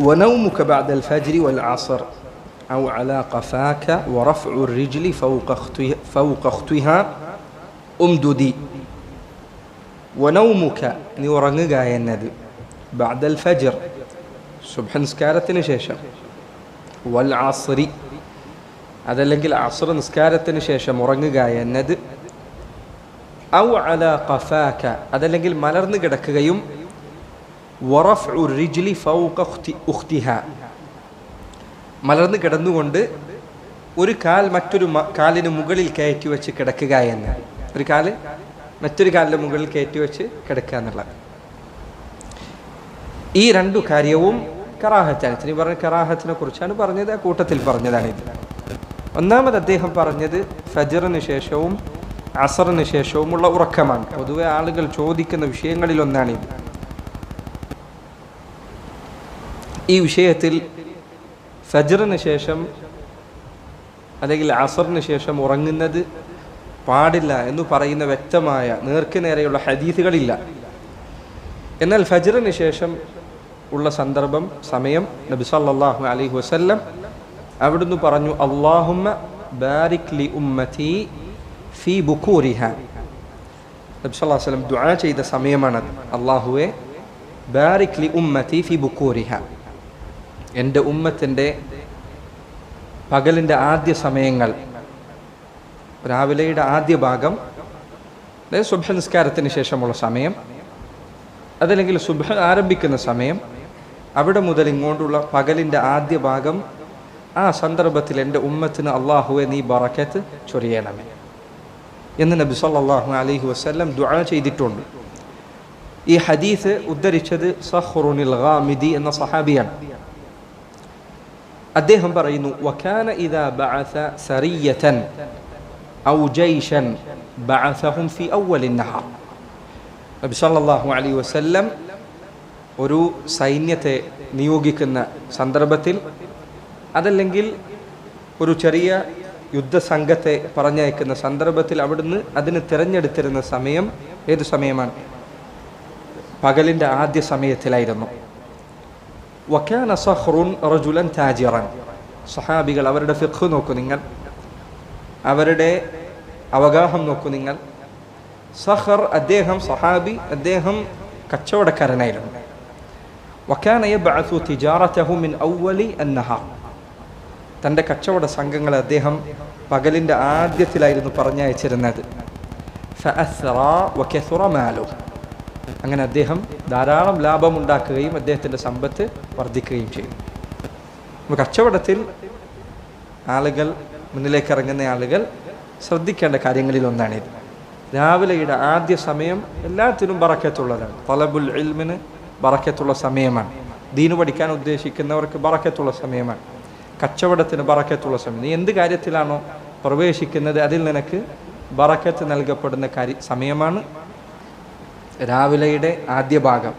ونومك بعد الفجر والعصر أو على قفاك ورفع الرجل فوق اختها, فوق اختها أمددي ونومك نورنغا എന്നത് بعد الفجر സുബ്ഹ നിസ്കാരത്തിന് ശേഷം വൽ ആസ്രി അതല്ലെങ്കിൽ അസ്ർ നിസ്കാരത്തിന് ശേഷം ഉറങ്ങുക എന്നത് ഔ അല ഖഫാക അതല്ലെങ്കിൽ മലർന്നു കിടക്കുകയും വറഫ്ഉ റിജ്ലി ഫൗക ഉഖ്തി- ഉഖ്തിഹ. മലർന്നു കിടന്നുകൊണ്ട് ഒരു കാൽ മറ്റൊരു കാലിന് മുകളിൽ കയറ്റി വെച്ച് കിടക്കുക എന്ന്. ഒരു കാൽ മറ്റൊരു കാലിന് മുകളിൽ കയറ്റി വെച്ച് കിടക്കുക എന്നുള്ളത് ഈ രണ്ടു കാര്യവും കറാഹത്താണ്. ഇത്തിരി പറഞ്ഞ കറാഹത്തിനെ കുറിച്ചാണ് പറഞ്ഞത് ആ കൂട്ടത്തിൽ പറഞ്ഞതാണ് ഇത്. ഒന്നാമത് അദ്ദേഹം പറഞ്ഞത് ഫജറിന് ശേഷവും അസറിന് ശേഷവുമുള്ള ഉറക്കമാണ്. പൊതുവെ ആളുകൾ ചോദിക്കുന്ന വിഷയങ്ങളിൽ ഒന്നാണിത് ഈ വിഷയത്തിൽ ഫജറിന് ശേഷം അല്ലെങ്കിൽ അസറിന് ശേഷം ഉറങ്ങുന്നത് പാടില്ല എന്ന് പറയുന്ന വ്യക്തമായ നേർക്ക് നേരെയുള്ള ഹദീസുകളില്ല. എന്നാൽ ഫജറിന് ശേഷം ഉള്ള സന്ദർഭം സമയം നബി സല്ലല്ലാഹു അലൈഹി വസല്ലം അവിടുന്ന് പറഞ്ഞു അള്ളാഹുമ്മ ബാരിക് ലി ഉമ്മതി ഫി ബുക്കൂരിഹ നബി സല്ലല്ലാഹു ദുആ ചെയ്ത സമയമാണത്. അള്ളാഹുവെ ബാരിക് ലി ഉമ്മതി ഫി ബുക്കൂരിഹ എന്റെ ഉമ്മത്തിന്റെ പകലിന്റെ ആദ്യ സമയങ്ങൾ രാവിലെയുടെ ആദ്യ ഭാഗം അതായത് സുബഹ നിസ്കാരത്തിന് ശേഷമുള്ള സമയം അതല്ലെങ്കിൽ ശുഭ ആരംഭിക്കുന്ന സമയം അവിടെ മുതൽ ഇങ്ങോട്ടുള്ള പകലിന്റെ ആദ്യ ഭാഗം ആ സന്ദർഭത്തിൽ എന്റെ ഉമ്മത്തിന് അള്ളാഹുവെ നീ ബറക്കത്ത് ചൊരിയണമേ എന്ന് നബി സല്ലാഹു അലഹി വസല്ലം ദുആ ചെയ്തിട്ടുണ്ട്. ഈ ഹദീസ് ഉദ്ധരിച്ചത് സഹ്റുനിൽ ഗാമിദി എന്ന സഹാബിയാണ്. അദ്ദേഹം പറയുന്നു വഖാന ഇദാ ബഅസ ഔ ബഅസഹും സല്ലല്ലാഹു അലൈഹി വസല്ലം ഒരു സൈന്യത്തെ നിയോഗിക്കുന്ന സന്ദർഭത്തിൽ അതല്ലെങ്കിൽ ഒരു ചെറിയ യുദ്ധസംഘത്തെ പറഞ്ഞയക്കുന്ന സന്ദർഭത്തിൽ അവിടുന്ന് അതിന് തിരഞ്ഞെടുത്തിരുന്ന സമയം ഏത് സമയമാണ്? പകലിന്റെ ആദ്യ സമയത്തിലായിരുന്നു. വക്കാന സഹ്റുൻ റജുലൻ താജിറൻ സഹാബികൾ അവരുടെ ഫിഖ് നോക്കൂ നിങ്ങൾ. അവരുടെ അവഗാഹം നോക്കൂ നിങ്ങൾ. സഹർ അദ്ദേഹം സഹാബി അദ്ദേഹം കച്ചവടക്കാരനായിരുന്നു. തന്റെ കച്ചവട സംഘങ്ങളെ അദ്ദേഹം പകലിന്റെ ആദ്യത്തിലായിരുന്നു പറഞ്ഞയച്ചിരുന്നത്. അങ്ങനെ അദ്ദേഹം ധാരാളം ലാഭമുണ്ടാക്കുകയും അദ്ദേഹത്തിന്റെ സമ്പത്ത് വർദ്ധിക്കുകയും ചെയ്യും. അപ്പോൾ കച്ചവടത്തിൽ ആളുകൾ മുന്നിലേക്ക് ഇറങ്ങുന്ന ആളുകൾ ശ്രദ്ധിക്കേണ്ട കാര്യങ്ങളിൽ ഒന്നാണിത് രാവിലെയുടെ ആദ്യ സമയം എല്ലാത്തിനും ബറക്കത്തുള്ളതാണ്. തലബുൽ ഇൽമിന് ബറക്കത്തുള്ള സമയമാണ്. ദീനു പഠിക്കാൻ ഉദ്ദേശിക്കുന്നവർക്ക് ബറക്കത്തുള്ള സമയമാണ്. കച്ചവടത്തിന് ബറക്കത്തുള്ള സമയം. നീ എന്ത് കാര്യത്തിലാണോ പ്രവേശിക്കുന്നത് അതിൽ നിനക്ക് ബറക്കത്ത് നൽകപ്പെടുന്ന കാര്യ സമയമാണ് രാവിലെയുടെ ആദ്യ ഭാഗം.